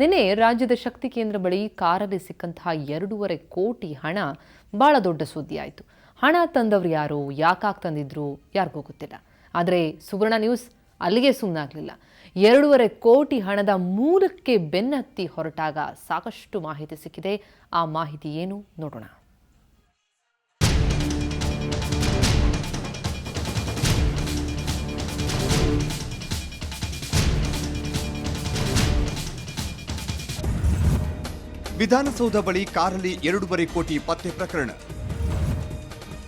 ನಿನ್ನೆ ರಾಜ್ಯದ ಶಕ್ತಿ ಕೇಂದ್ರ ಬಳಿ ಕಾರಲ್ಲಿ ಸಿಕ್ಕಂತಹ ಎರಡೂವರೆ ಕೋಟಿ ಹಣ ಬಹಳ ದೊಡ್ಡ ಸುದ್ದಿ ಆಯಿತು. ಹಣ ತಂದವರು ಯಾರು, ಯಾಕಾಗ್ ತಂದಿದ್ರು ಯಾರಿಗೂ ಗೊತ್ತಿಲ್ಲ. ಆದರೆ ಸುವರ್ಣ ನ್ಯೂಸ್ ಅಲ್ಲಿಗೆ ಸುಮ್ಮನಾಗಲಿಲ್ಲ ಎರಡೂವರೆ ಕೋಟಿ ಹಣದ ಮೂಲಕ್ಕೆ ಬೆನ್ನತ್ತಿ ಹೊರಟಾಗ ಸಾಕಷ್ಟು ಮಾಹಿತಿ ಸಿಕ್ಕಿದೆ. ಆ ಮಾಹಿತಿ ಏನು ನೋಡೋಣ. ವಿಧಾನಸೌಧ ಬಳಿ ಕಾರಲ್ಲಿ ಎರಡೂವರೆ ಕೋಟಿ ಪತ್ತೆ ಪ್ರಕರಣ.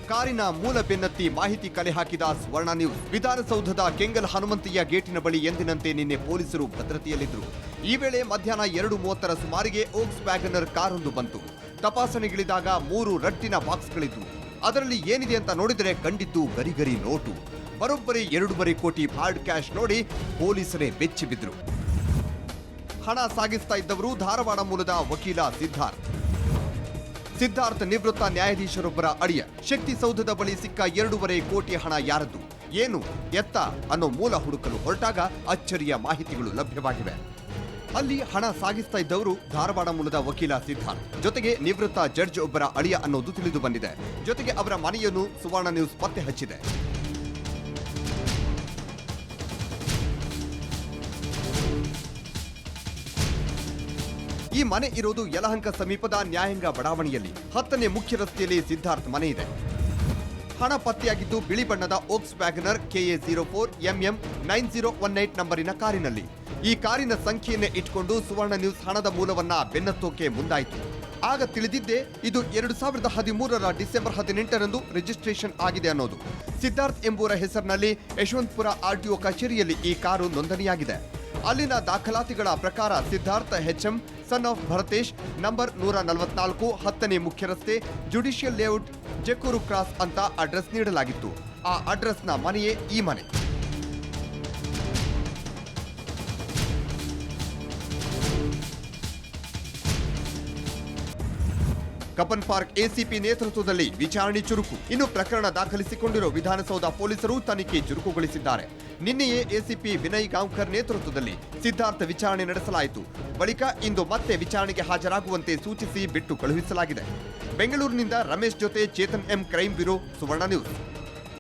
ಕಾರಿನ ಮೂಲ ಬೆನ್ನತ್ತಿ ಮಾಹಿತಿ ಕಲೆ ಹಾಕಿದ ಸ್ವರ್ಣ ನ್ಯೂಸ್. ವಿಧಾನಸೌಧದ ಕೆಂಗಲ್ ಹನುಮಂತಯ್ಯ ಗೇಟಿನ ಬಳಿ ಎಂದಿನಂತೆ ನಿನ್ನೆ ಪೊಲೀಸರು ಭದ್ರತೆಯಲ್ಲಿದ್ದರು ಈ ವೇಳೆ ಮಧ್ಯಾಹ್ನ ಎರಡು ಮೂವತ್ತರ ಸುಮಾರಿಗೆ ಓಕ್ಸ್ ವ್ಯಾಗನರ್ ಕಾರೊಂದು ಬಂತು. ತಪಾಸಣೆಗಿಳಿದಾಗ ಮೂರು ರಟ್ಟಿನ ಬಾಕ್ಸ್ಗಳಿದ್ದವು ಅದರಲ್ಲಿ ಏನಿದೆ ಅಂತ ನೋಡಿದರೆ ಕಂಡಿದ್ದು ಗರಿಗರಿ ನೋಟು. ಬರೋಬ್ಬರಿ ಎರಡೂವರೆ ಕೋಟಿ ಹಾರ್ಡ್ ಕ್ಯಾಶ್ ನೋಡಿ ಪೊಲೀಸರೇ ಬೆಚ್ಚಿ ಬಿದ್ರು ಹಣ ಸಾಗಿಸ್ತಾ ಇದ್ದವರು ಧಾರವಾಡ ಮೂಲದ ವಕೀಲ ಸಿದ್ಧಾರ್ಥ್. ಸಿದ್ಧಾರ್ಥ್ ನಿವೃತ್ತ ನ್ಯಾಯಾಧೀಶರೊಬ್ಬರ ಅಡಿಯ. ಶಕ್ತಿ ಸೌಧದ ಬಳಿ ಸಿಕ್ಕ ಎರಡೂವರೆ ಕೋಟಿ ಹಣ ಯಾರದ್ದು? ಏನು ಎತ್ತ ಅನ್ನೋ ಮೂಲ ಹುಡುಕಲು ಹೊರಟಾಗ ಅಚ್ಚರಿಯ ಮಾಹಿತಿಗಳು ಲಭ್ಯವಾಗಿವೆ. ಅಲ್ಲಿ ಹಣ ಸಾಗಿಸ್ತಾ ಇದ್ದವರು ಧಾರವಾಡ ಮೂಲದ ವಕೀಲ ಸಿದ್ಧಾರ್ಥ್. ಜೊತೆಗೆ ನಿವೃತ್ತ ಜಡ್ಜ್ ಒಬ್ಬರ ಅಳಿಯ ಅನ್ನೋದು ತಿಳಿದು ಬಂದಿದೆ. ಜೊತೆಗೆ ಅವರ ಮನೆಯನ್ನು ಸುವರ್ಣ ನ್ಯೂಸ್ ಪತ್ತೆ ಹಚ್ಚಿದೆ. ಈ ಮನೆ ಇರೋದು ಯಲಹಂಕ ಸಮೀಪದ ನ್ಯಾಯಾಂಗ ಬಡಾವಣೆಯಲ್ಲಿ. ಹತ್ತನೇ ಮುಖ್ಯ ರಸ್ತೆಯಲ್ಲಿ ಸಿದ್ಧಾರ್ಥ್ ಮನೆ ಇದೆ. ಹಣ ಪತ್ತೆಯಾಗಿದ್ದು ಬಿಳಿ ಬಣ್ಣದ ಓಕ್ಸ್ Wagon R K A zero four M M nine zero one eight ನಂಬರಿನ ಕಾರಿನಲ್ಲಿ. ಈ ಕಾರಿನ ಸಂಖ್ಯೆಯನ್ನೇ ಇಟ್ಕೊಂಡು ಸುವರ್ಣ ನ್ಯೂಸ್ ಹಣದ ಮೂಲವನ್ನ ಬೆನ್ನತ್ತೋಕೆ ಮುಂದಾಯಿತು. ಆಗ ತಿಳಿದಿದ್ದೆ ಇದು ಎರಡು ಸಾವಿರದ ಹದಿಮೂರರ ಡಿಸೆಂಬರ್ ಹದಿನೆಂಟರಂದು ರಿಜಿಸ್ಟ್ರೇಷನ್ ಆಗಿದೆ ಅನ್ನೋದು. ಸಿದ್ಧಾರ್ಥ್ ಎಂಬುವರ ಹೆಸರಿನಲ್ಲಿ ಯಶವಂತಪುರ ಆರ್ಟಿಒ ಕಚೇರಿಯಲ್ಲಿ ಈ ಕಾರು ನೋಂದಣಿಯಾಗಿದೆ. ಅಲ್ಲಿನ ದಾಖಲಾತಿಗಳ ಪ್ರಕಾರ Siddharth H M son of Bharatesh number ನೂರ ನಲವತ್ನಾಲ್ಕು ಹತ್ತನೇ ಮುಖ್ಯ ರಸ್ತೆ ಜುಡಿಷಿಯಲ್ ಲೇಔಟ್ ಜಕೂರು ಕ್ರಾಸ್ ಅಂತ ಅಡ್ರೆಸ್ ನೀಡಲಾಗಿತ್ತು. ಆ ಅಡ್ರೆಸ್ನ ಮನೆಯೇ ಈ ಮನೆ. ಕಬ್ಬನ್ ಪಾರ್ಕ್ ಎಸಿಪಿ ನೇತೃತ್ವದಲ್ಲಿ ವಿಚಾರಣೆ ಚುರುಕು. ಇನ್ನು ಪ್ರಕರಣ ದಾಖಲಿಸಿಕೊಂಡಿರುವ ವಿಧಾನಸೌಧ ಪೊಲೀಸರು ತನಿಖೆ ಚುರುಕುಗೊಳಿಸಿದ್ದಾರೆ. ನಿನ್ನೆಯೇ ಎಸಿಪಿ ವಿನಯ್ ಗಾಂವ್ಕರ್ ನೇತೃತ್ವದಲ್ಲಿ ಸಿದ್ಧಾರ್ಥ ವಿಚಾರಣೆ ನಡೆಸಲಾಯಿತು. ಬಳಿಕ ಇಂದು ಮತ್ತೆ ವಿಚಾರಣೆಗೆ ಹಾಜರಾಗುವಂತೆ ಸೂಚಿಸಿ ಬಿಟ್ಟು ಕಳುಹಿಸಲಾಗಿದೆ. ಬೆಂಗಳೂರಿನಿಂದ ರಮೇಶ್ ಜೊತೆ Chetan M crime bureau Suvarna news.